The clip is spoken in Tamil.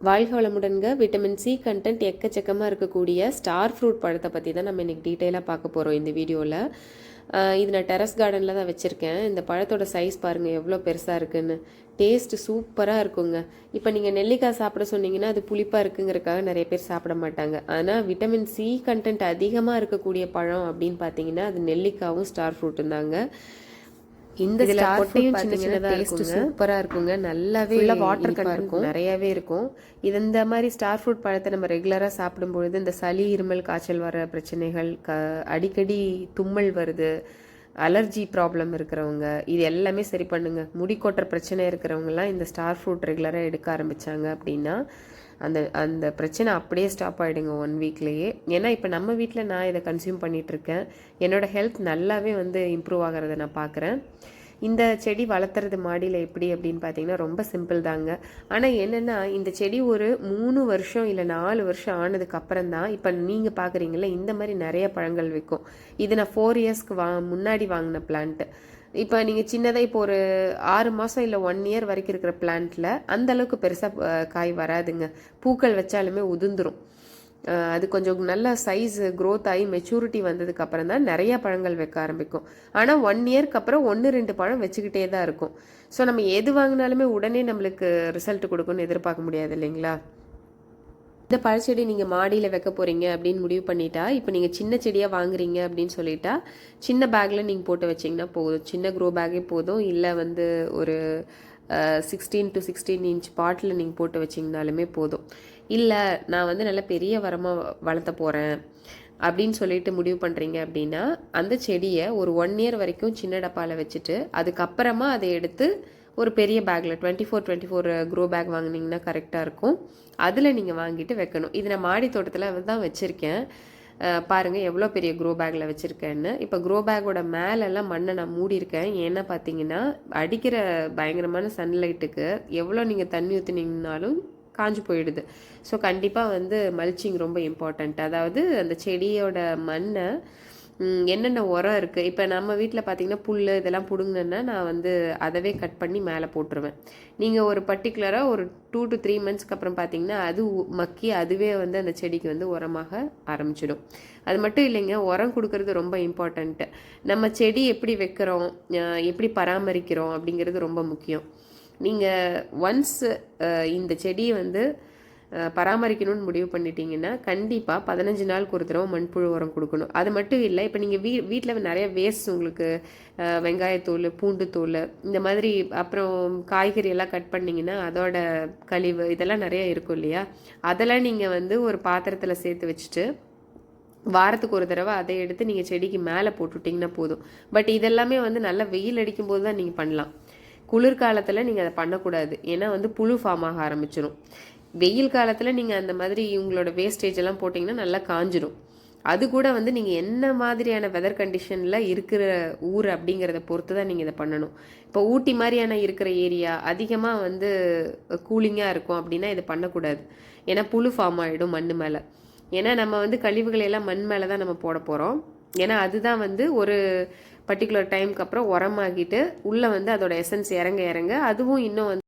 வாழ்க வளமுடன்க விட்டமின் சி கண்டென்ட் எக்கச்சக்கமாக இருக்கக்கூடிய ஸ்டார் ஃப்ரூட் பழத்தை பற்றி தான் நம்ம இன்றைக்கி டீட்டெயிலாக பார்க்க போகிறோம் இந்த வீடியோவில் இது நான் டெரஸ் கார்டனில் தான் வச்சுருக்கேன். இந்த பழத்தோட சைஸ் பாருங்கள் எவ்வளோ பெருசாக இருக்குன்னு. டேஸ்ட்டு சூப்பராக இருக்குங்க. இப்போ நீங்கள் நெல்லிக்காய் சாப்பிட சொன்னீங்கன்னா அது புளிப்பாக இருக்குங்கிறதுக்காக நிறைய பேர் சாப்பிட மாட்டாங்க. ஆனால் விட்டமின் சி கண்டென்ட் அதிகமாக இருக்கக்கூடிய பழம் அப்படின்னு பார்த்தீங்கன்னா அது நெல்லிக்காவும் ஸ்டார் ஃப்ரூட்டும் தாங்க. இந்த இதுல ஸ்டார் கொட்டையும் ஃப்ரூட் சின்ன சின்னதா டேஸ்ட் இருக்குங்க. சூப்பரா இருக்குங்க. நல்லாவே water இனிப்பா content இருக்கும். நிறையவே இருக்கும். இது இந்த மாதிரி ஸ்டார் ஃப்ரூட் பழத்தை நம்ம ரெகுலரா சாப்பிடும் பொழுது இந்த சளி இருமல் காய்ச்சல் வர பிரச்சனைகள் க அடிக்கடி தும்மல் வருது. அலர்ஜி ப்ராப்ளம் இருக்கிறவங்க இது எல்லாமே சரி பண்ணுங்க. முடி கொட்டுற பிரச்சனை இருக்கிறவங்கலாம் இந்த ஸ்டார் ஃப்ரூட் ரெகுலராக எடுக்க ஆரம்பிச்சாங்க அப்படின்னா அந்த அந்த பிரச்சனை அப்படியே ஸ்டாப் ஆகிடுங்க ஒன் வீக்லேயே. ஏன்னா இப்போ நம்ம வீட்டில் நான் இதை கன்சியூம் பண்ணிகிட்ருக்கேன் என்னோடய என்னோட ஹெல்த் நல்லாவே வந்து இம்ப்ரூவ் ஆகிறத நான் பார்க்குறேன் இந்த செடி வளர்த்துறது மாடியில் எப்படி அப்படின்னு பார்த்தீங்கன்னா ரொம்ப சிம்பிள் தாங்க. ஆனால் என்னென்னா இந்த செடி ஒரு மூணு வருஷம் இல்லை நாலு வருஷம் ஆனதுக்கு அப்புறம் தான் இப்போ நீங்கள் பார்க்குறீங்களா இந்த மாதிரி நிறைய பழங்கள் விற்கும் இது நான் ஃபோர் இயர்ஸ்க்கு வா முன்னாடி வாங்கின பிளான்ட்டு இப்போ நீங்கள் சின்னதாக இப்போ ஒரு ஆறு மாதம் இல்லை ஒன் இயர் வரைக்கும் இருக்கிற பிளான்ட்டில் அந்தளவுக்கு பெருசாக காய் வராதுங்க. பூக்கள் வச்சாலுமே உதிர்ந்துரும். அது கொஞ்சம் நல்ல சைஸ் க்ரோத் ஆகி மெச்சூரிட்டி வந்ததுக்கு அப்புறம் தான் நிறைய பழங்கள் வைக்க ஆரம்பிக்கும். ஆனால் ஒன் இயர்க்கு அப்புறம் ஒன்று ரெண்டு பழம் வச்சுக்கிட்டே தான் இருக்கும். ஸோ நம்ம எது வாங்கினாலுமே உடனே நம்மளுக்கு ரிசல்ட் கொடுக்கும்னு எதிர்பார்க்க முடியாது இல்லைங்களா? இந்த பழச்செடி நீங்கள் மாடியில் வைக்க போகிறீங்க அப்படின்னு முடிவு பண்ணிட்டா இப்போ நீங்கள் சின்ன செடியாக வாங்குறீங்க அப்படின்னு சொல்லிட்டா சின்ன பேக்கில் நீங்கள் போட்டு வச்சிங்கன்னா போதும். சின்ன க்ரோ பேக்கே போதும். இல்லை வந்து ஒரு sixteen to sixteen inch bottle நீங்கள் போட்டு வச்சிங்கனாலுமே போதும். இல்லை நான் வந்து நல்ல பெரிய வரமாக வளர்த்த போகிறேன் அப்படின்னு சொல்லிட்டு முடிவு பண்ணுறீங்க அப்படின்னா அந்த செடியை ஒரு ஒன் இயர் வரைக்கும் சின்ன டப்பாவில் வச்சுட்டு அதுக்கப்புறமா அதை எடுத்து ஒரு பெரிய பேக்கில் twenty four twenty four grow bag வாங்குனீங்கன்னா கரெக்டாக இருக்கும். அதில் நீங்கள் வாங்கிட்டு வைக்கணும். இது நான் மாடி தோட்டத்தில் தான் வச்சுருக்கேன். பாருங்கள் எவ்வளோ பெரிய க்ரோ பேக்கில் வச்சுருக்கேன்னு. இப்போ க்ரோ பேக்கோட மேலெல்லாம் மண்ணை நான் மூடியிருக்கேன். ஏன்னா பார்த்தீங்கன்னா அடிக்கிற பயங்கரமான சன்லைட்டுக்கு எவ்வளோ நீங்கள் தண்ணி ஊற்றுனீங்கனாலும் காஞ்சு போயிடுது. ஸோ கண்டிப்பாக வந்து மல்ச்சிங் ரொம்ப இம்பார்ட்டண்ட் அதாவது அந்த செடியோட மண்ணை என்னென்ன உரம் இருக்குது இப்போ நம்ம வீட்டில் பார்த்தீங்கன்னா புல் இதெல்லாம் பிடுங்கினேன்னா நான் வந்து அதவே கட் பண்ணி மேலே போட்டுருவேன். நீங்கள் ஒரு பர்டிகுலராக ஒரு டூ டு த்ரீ மந்த்ஸ்க்கு அப்புறம் பார்த்தீங்கன்னா அது மக்கி அதுவே வந்து அந்த செடிக்கு வந்து உரமாக ஆரம்பிச்சிடும். அது மட்டும் இல்லைங்க உரம் கொடுக்கறது ரொம்ப இம்பார்ட்டண்ட்டு நம்ம செடி எப்படி வைக்கிறோம் எப்படி பராமரிக்கிறோம் அப்படிங்கிறது ரொம்ப முக்கியம். நீங்கள் ஒன்ஸ் இந்த செடியை வந்து பராமரிக்கணும்னு முடிவு பண்ணிட்டீங்கன்னா கண்டிப்பாக பதினஞ்சு நாளுக்கு ஒரு தடவை மண்புழு உரம் கொடுக்கணும். அது மட்டும் இல்லை இப்போ நீங்கள் வீ வீட்டில் நிறைய வேஸ்ட் உங்களுக்கு வெங்காயத்தோல் பூண்டுத்தோல் இந்த மாதிரி அப்புறம் காய்கறி எல்லாம் கட் பண்ணிங்கன்னா அதோட கழிவு இதெல்லாம் நிறைய இருக்கும் இல்லையா? அதெல்லாம் நீங்கள் வந்து ஒரு பாத்திரத்தில் சேர்த்து வச்சுட்டு வாரத்துக்கு ஒரு தடவை அதை எடுத்து நீங்கள் செடிக்கு மேலே போட்டுவிட்டிங்கன்னா போதும். பட் இதெல்லாமே வந்து நல்லா வெயில் அடிக்கும் போது தான் நீங்கள் பண்ணலாம். குளிர்காலத்தில் நீங்கள் அதை பண்ணக்கூடாது. ஏன்னா வந்து புழு ஃபார்ம் ஆக ஆரம்பிச்சிடும் வெயில் காலத்தில் நீங்கள் அந்த மாதிரி இவங்களோட வேஸ்டேஜ் எல்லாம் போட்டிங்கன்னா நல்லா காஞ்சிடும் அது கூட வந்து நீங்கள் என்ன மாதிரியான வெதர் கண்டிஷனில் இருக்கிற ஊர் அப்படிங்கிறத பொறுத்து தான் நீங்கள் இதை பண்ணணும். இப்போ ஊட்டி மாதிரியான இருக்கிற ஏரியா அதிகமாக வந்து கூலிங்காக இருக்கும் அப்படின்னா இதை பண்ணக்கூடாது. ஏன்னா புழு ஃபார்ம் ஆகிடும் மண் மேலே. ஏன்னா நம்ம வந்து கழிவுகளை எல்லாம் மண் மேலே தான் நம்ம போட போகிறோம் ஏன்னா அதுதான் வந்து ஒரு பர்டிகுலர் டைம்க்கு அப்புறம் உரமாகிட்டு உள்ளே வந்து அதோட எசன்ஸ் இறங்க இறங்க அதுவும் இன்னும் வந்து